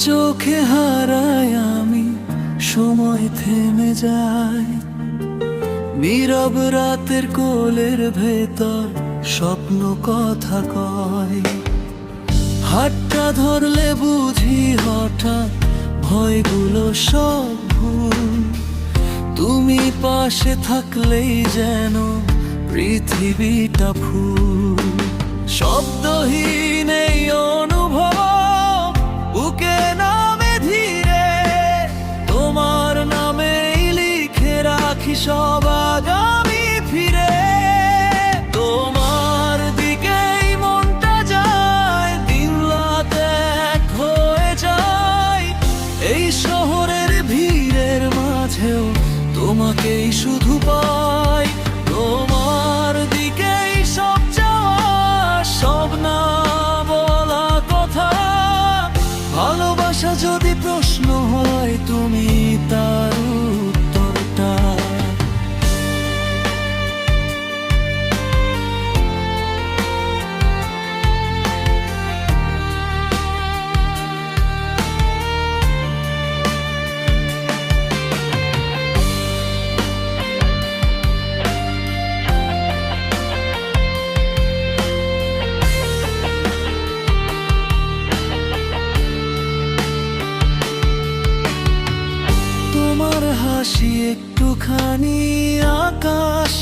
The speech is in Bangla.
চোখে হারাই আমি, সময় থেমে যায়। নীরব রাতের কোলের ভেতর স্বপ্ন কথা কয়। হাতটা ধরলে বুঝি হঠাৎ ভয়গুলো সব ভুল। তুমি পাশে থাকলেই যেন পৃথিবীটা ফুল। শব্দহীন ফিরে। তোমার দিকেই মনটা যায় হয়ে যায়। এই শহরের ভিড়ের মাঝেও তোমাকেই শুধু পাই। তোমার দিকেই সব বলা কথা। ভালোবাসা যদি প্রশ্ন হয়, তুমি তার হাসি একটুখানি আকাশ।